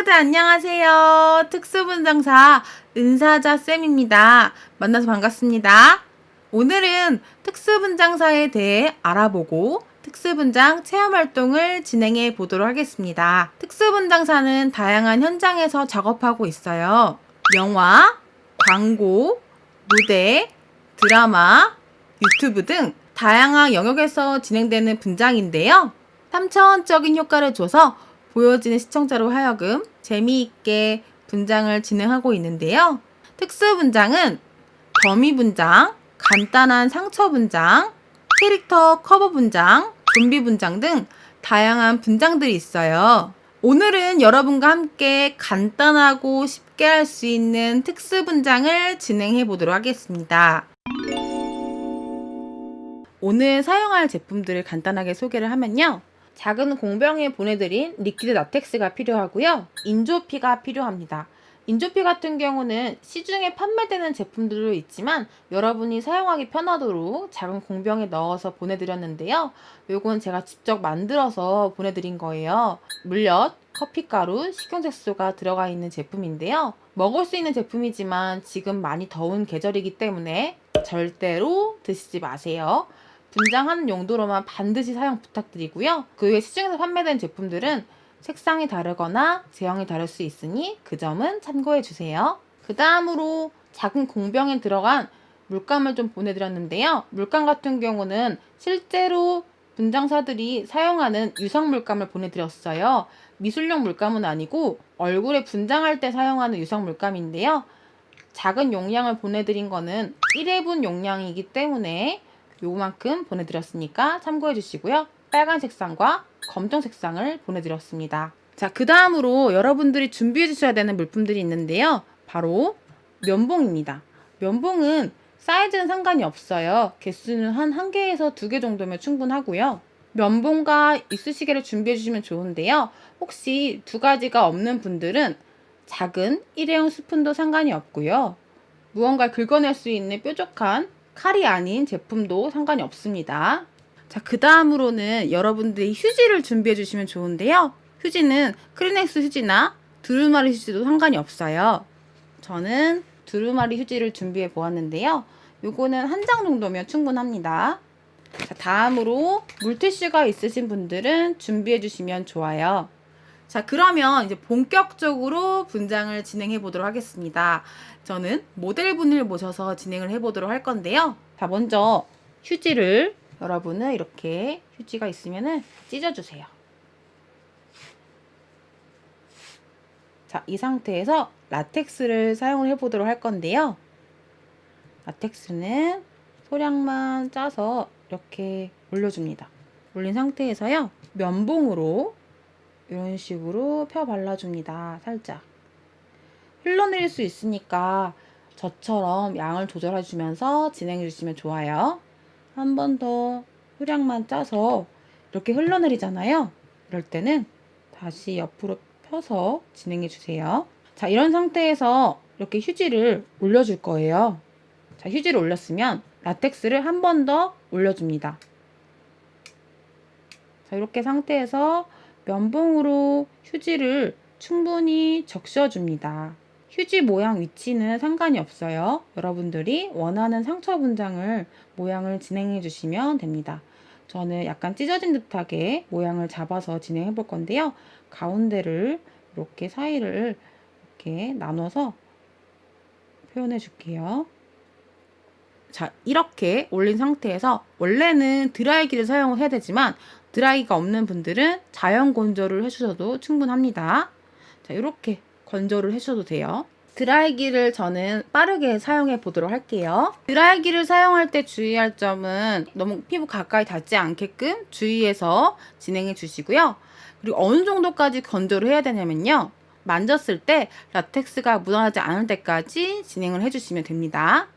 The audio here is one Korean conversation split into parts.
친구들 안녕하세요. 특수분장사 은사자 쌤입니다. 만나서 반갑습니다. 오늘은 특수분장사에 대해 알아보고 특수분장 체험 활동을 진행해 보도록 하겠습니다. 특수분장사는 다양한 현장에서 작업하고 있어요. 영화, 광고, 무대, 드라마, 유튜브 등 다양한 영역에서 진행되는 분장인데요. 3차원적인 효과를 줘서 보여지는 시청자로 하여금 재미있게 분장을 진행하고 있는데요. 특수 분장은 더미 분장, 간단한 상처 분장, 캐릭터 커버 분장, 좀비 분장 등 다양한 분장들이 있어요. 오늘은 여러분과 함께 간단하고 쉽게 할 수 있는 특수 분장을 진행해 보도록 하겠습니다. 오늘 사용할 제품들을 간단하게 소개를 하면요. 작은 공병에 보내드린 리퀴드 라텍스가 필요하고요. 인조피가 필요합니다. 인조피 같은 경우는 시중에 판매되는 제품들도 있지만 여러분이 사용하기 편하도록 작은 공병에 넣어서 보내드렸는데요. 요건 제가 직접 만들어서 보내드린 거예요. 물엿, 커피가루, 식용색소가 들어가 있는 제품인데요. 먹을 수 있는 제품이지만 지금 많이 더운 계절이기 때문에 절대로 드시지 마세요. 분장하는 용도로만 반드시 사용 부탁드리고요. 그 외 시중에서 판매된 제품들은 색상이 다르거나 제형이 다를 수 있으니 그 점은 참고해 주세요. 그 다음으로 작은 공병에 들어간 물감을 좀 보내드렸는데요. 물감 같은 경우는 실제로 분장사들이 사용하는 유성 물감을 보내드렸어요. 미술용 물감은 아니고 얼굴에 분장할 때 사용하는 유성 물감인데요. 작은 용량을 보내드린 거는 1회분 용량이기 때문에 요만큼 보내드렸으니까 참고해 주시고요. 빨간 색상과 검정 색상을 보내드렸습니다. 자, 그 다음으로 여러분들이 준비해 주셔야 되는 물품들이 있는데요. 바로 면봉입니다. 면봉은 사이즈는 상관이 없어요. 개수는 한한 개에서 두개 정도면 충분하고요. 면봉과 이쑤시개를 준비해 주시면 좋은데요. 혹시 두 가지가 없는 분들은 작은 일회용 스푼도 상관이 없고요. 무언가를 긁어낼 수 있는 뾰족한 칼이 아닌 제품도 상관이 없습니다. 자, 그 다음으로는 여러분들이 휴지를 준비해 주시면 좋은데요. 휴지는 크리넥스 휴지나 두루마리 휴지도 상관이 없어요. 저는 두루마리 휴지를 준비해 보았는데요. 요거는 한 장 정도면 충분합니다. 자, 다음으로 물티슈가 있으신 분들은 준비해 주시면 좋아요. 자, 그러면 이제 본격적으로 분장을 진행해 보도록 하겠습니다. 저는 모델분을 모셔서 진행을 해 보도록 할 건데요. 자, 먼저 휴지를 여러분은 이렇게 휴지가 있으면은 찢어주세요. 자, 이 상태에서 라텍스를 사용을 해 보도록 할 건데요. 라텍스는 소량만 짜서 이렇게 올려줍니다. 올린 상태에서요. 면봉으로 이런 식으로 펴 발라줍니다. 살짝. 흘러내릴 수 있으니까 저처럼 양을 조절해주면서 진행해 주시면 좋아요. 한 번더 소량만 짜서 이렇게 흘러내리잖아요. 이럴 때는 다시 옆으로 펴서 진행해 주세요. 자, 이런 상태에서 이렇게 휴지를 올려줄 거예요. 자, 휴지를 올렸으면 라텍스를 한 번 더 올려줍니다. 자, 이렇게 상태에서 면봉으로 휴지를 충분히 적셔줍니다. 휴지 모양 위치는 상관이 없어요. 여러분들이 원하는 상처 분장을 모양을 진행해 주시면 됩니다. 저는 약간 찢어진 듯하게 모양을 잡아서 진행해 볼 건데요. 가운데를 이렇게 사이를 이렇게 나눠서 표현해 줄게요. 자, 이렇게 올린 상태에서 원래는 드라이기를 사용을 해야 되지만 드라이기가 없는 분들은 자연 건조를 해주셔도 충분합니다. 자, 이렇게 건조를 해주셔도 돼요. 드라이기를 저는 빠르게 사용해 보도록 할게요. 드라이기를 사용할 때 주의할 점은 너무 피부 가까이 닿지 않게끔 주의해서 진행해 주시고요. 그리고 어느 정도까지 건조를 해야 되냐면요. 만졌을 때 라텍스가 묻어나지 않을 때까지 진행을 해주시면 됩니다.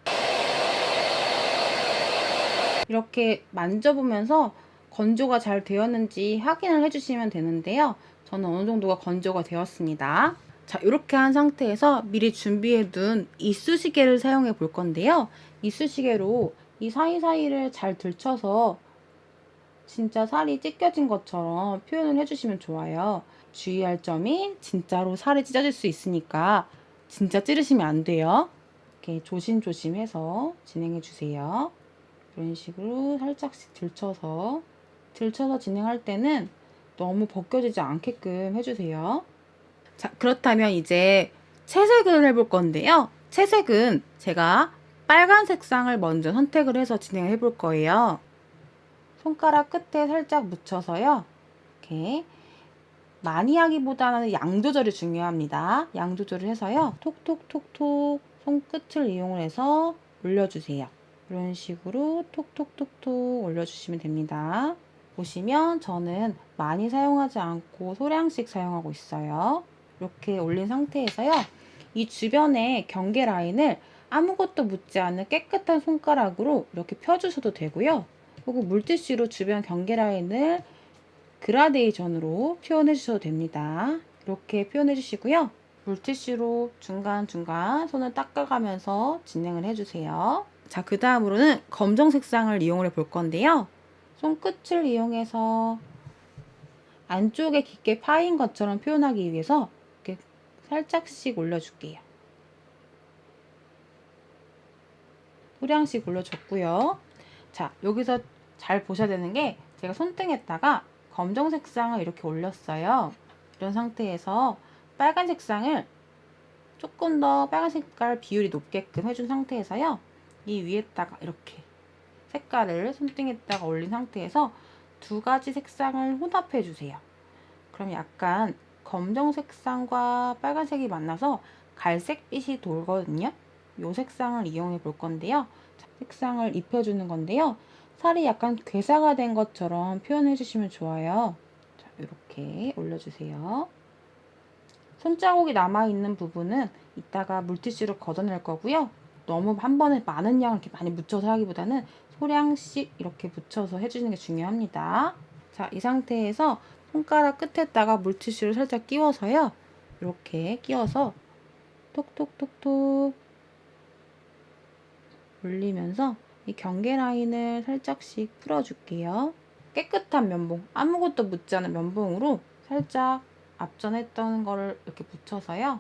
이렇게 만져보면서 건조가 잘 되었는지 확인을 해주시면 되는데요. 저는 어느 정도가 건조가 되었습니다. 자, 이렇게 한 상태에서 미리 준비해둔 이쑤시개를 사용해 볼 건데요. 이쑤시개로 이 사이사이를 잘 들쳐서 진짜 살이 찢겨진 것처럼 표현을 해주시면 좋아요. 주의할 점이 진짜로 살이 찢어질 수 있으니까 진짜 찌르시면 안 돼요. 이렇게 조심조심해서 진행해 주세요. 이런 식으로 살짝씩 들쳐서 들쳐서 진행할 때는 너무 벗겨지지 않게끔 해주세요. 자, 그렇다면 이제 채색을 해볼 건데요. 채색은 제가 빨간 색상을 먼저 선택을 해서 진행해 볼 거예요. 손가락 끝에 살짝 묻혀서요. 이렇게 많이 하기보다는 양 조절이 중요합니다. 양 조절을 해서요. 톡톡톡톡 손끝을 이용을 해서 올려주세요. 이런 식으로 톡톡톡톡 올려주시면 됩니다. 보시면 저는 많이 사용하지 않고 소량씩 사용하고 있어요. 이렇게 올린 상태에서요. 이 주변에 경계 라인을 아무것도 묻지 않은 깨끗한 손가락으로 이렇게 펴주셔도 되고요. 그리고 물티슈로 주변 경계 라인을 그라데이션으로 표현해 주셔도 됩니다. 이렇게 표현해 주시고요. 물티슈로 중간중간 손을 닦아가면서 진행을 해주세요. 자, 그 다음으로는 검정 색상을 이용을 해 볼 건데요. 손끝을 이용해서 안쪽에 깊게 파인 것처럼 표현하기 위해서 이렇게 살짝씩 올려줄게요. 소량씩 올려줬고요. 자, 여기서 잘 보셔야 되는 게 제가 손등에다가 검정 색상을 이렇게 올렸어요. 이런 상태에서 빨간 색상을 조금 더 빨간 색깔 비율이 높게끔 해준 상태에서요. 이 위에다가 이렇게 색깔을 손등에다가 올린 상태에서 두 가지 색상을 혼합해 주세요. 그럼 약간 검정 색상과 빨간색이 만나서 갈색빛이 돌거든요. 이 색상을 이용해 볼 건데요. 자, 색상을 입혀주는 건데요. 살이 약간 괴사가 된 것처럼 표현해 주시면 좋아요. 자, 이렇게 올려주세요. 손자국이 남아있는 부분은 이따가 물티슈로 걷어낼 거고요. 너무 한 번에 많은 양을 이렇게 많이 묻혀서 하기보다는 소량씩 이렇게 묻혀서 해주는 게 중요합니다. 자, 이 상태에서 손가락 끝에다가 물티슈를 살짝 끼워서요. 이렇게 끼워서 톡톡톡톡 올리면서 이 경계 라인을 살짝씩 풀어줄게요. 깨끗한 면봉, 아무것도 묻지 않은 면봉으로 살짝 앞전했던 거를 이렇게 붙여서요.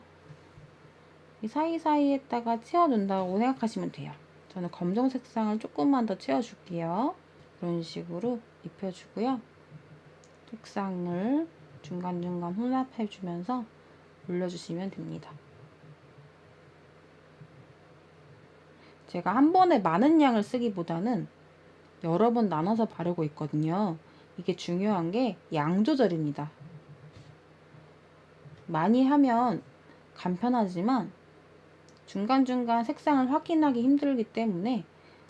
이 사이사이에다가 채워준다고 생각하시면 돼요. 저는 검정 색상을 조금만 더 채워줄게요. 이런 식으로 입혀주고요. 색상을 중간중간 혼합해주면서 올려주시면 됩니다. 제가 한 번에 많은 양을 쓰기보다는 여러 번 나눠서 바르고 있거든요. 이게 중요한 게 양 조절입니다. 많이 하면 간편하지만 중간중간 색상을 확인하기 힘들기 때문에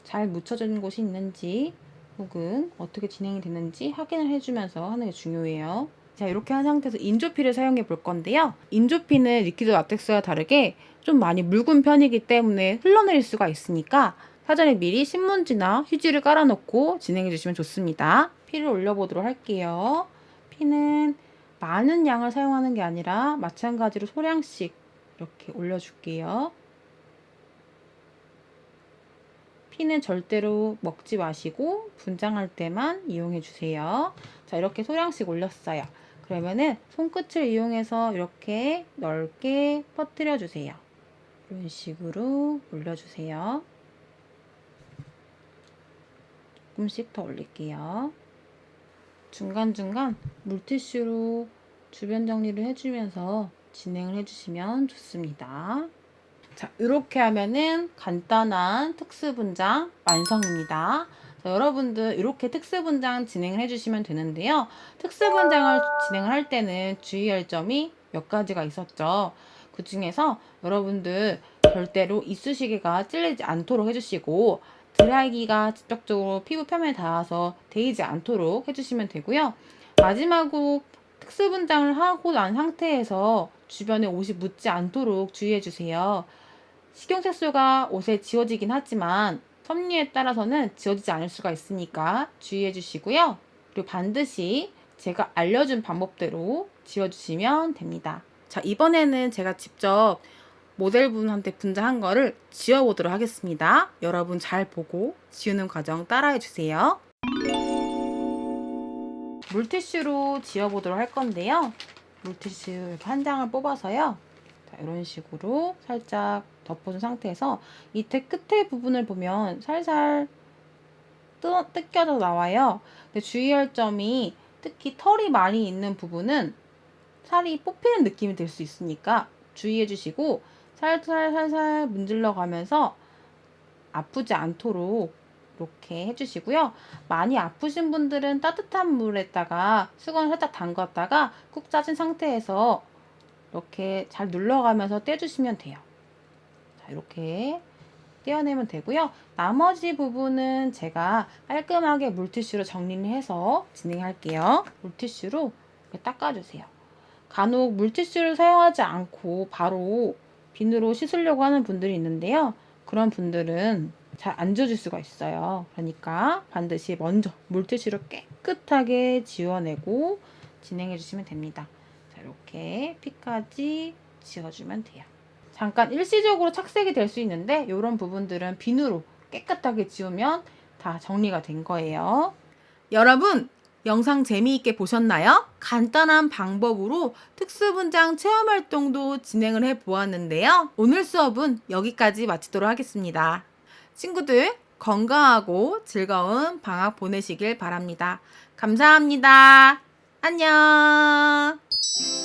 잘 묻혀진 곳이 있는지 혹은 어떻게 진행이 됐는지 확인을 해주면서 하는 게 중요해요. 자 이렇게 한 상태에서 인조피를 사용해 볼 건데요. 인조피는 리퀴드 라텍스와 다르게 좀 많이 묽은 편이기 때문에 흘러내릴 수가 있으니까 사전에 미리 신문지나 휴지를 깔아놓고 진행해 주시면 좋습니다. 피를 올려보도록 할게요. 피는 많은 양을 사용하는 게 아니라 마찬가지로 소량씩 이렇게 올려줄게요. 피는 절대로 먹지 마시고 분장할 때만 이용해 주세요. 자, 이렇게 소량씩 올렸어요. 그러면은 손끝을 이용해서 이렇게 넓게 퍼뜨려 주세요. 이런 식으로 올려주세요. 조금씩 더 올릴게요. 중간중간 물티슈로 주변 정리를 해주면서 진행을 해주시면 좋습니다. 자, 이렇게 하면은 간단한 특수 분장 완성입니다. 자, 여러분들 이렇게 특수 분장 진행을 해주시면 되는데요. 특수 분장을 진행을 할 때는 주의할 점이 몇 가지가 있었죠. 그 중에서 여러분들 절대로 이쑤시개가 찔리지 않도록 해주시고 드라이기가 직접적으로 피부 표면에 닿아서 데이지 않도록 해주시면 되고요. 마지막으로 특수 분장을 하고 난 상태에서 주변에 옷이 묻지 않도록 주의해 주세요. 식용색소가 옷에 지워지긴 하지만 섭리에 따라서는 지워지지 않을 수가 있으니까 주의해 주시고요. 그리고 반드시 제가 알려준 방법대로 지워주시면 됩니다. 자, 이번에는 제가 직접 모델분한테 분장한 거를 지워보도록 하겠습니다. 여러분 잘 보고 지우는 과정 따라해 주세요. 물티슈로 지워보도록 할 건데요. 물티슈 이렇게 한 장을 뽑아서요. 자, 이런 식으로 살짝 덮어준 상태에서 밑에 끝에 부분을 보면 살살 뜯, 뜯겨져 나와요. 근데 주의할 점이 특히 털이 많이 있는 부분은 살이 뽑히는 느낌이 들 수 있으니까 주의해 주시고 살살 살살 문질러 가면서 아프지 않도록 이렇게 해주시고요. 많이 아프신 분들은 따뜻한 물에다가 수건을 살짝 담갔다가 꾹 짜진 상태에서 이렇게 잘 눌러가면서 떼주시면 돼요. 자, 이렇게 떼어내면 되고요. 나머지 부분은 제가 깔끔하게 물티슈로 정리를 해서 진행할게요. 물티슈로 닦아주세요. 간혹 물티슈를 사용하지 않고 바로 비누로 씻으려고 하는 분들이 있는데요. 그런 분들은 잘안 젖을 수가 있어요. 그러니까 반드시 먼저 물티슈로 깨끗하게 지워내고 진행해 주시면 됩니다. 자, 이렇게 피까지 지워주면 돼요. 잠깐 일시적으로 착색이 될 수 있는데 이런 부분들은 비누로 깨끗하게 지우면 다 정리가 된 거예요. 여러분, 영상 재미있게 보셨나요? 간단한 방법으로 특수분장 체험 활동도 진행을 해 보았는데요. 오늘 수업은 여기까지 마치도록 하겠습니다. 친구들, 건강하고 즐거운 방학 보내시길 바랍니다. 감사합니다. 안녕. Thank you.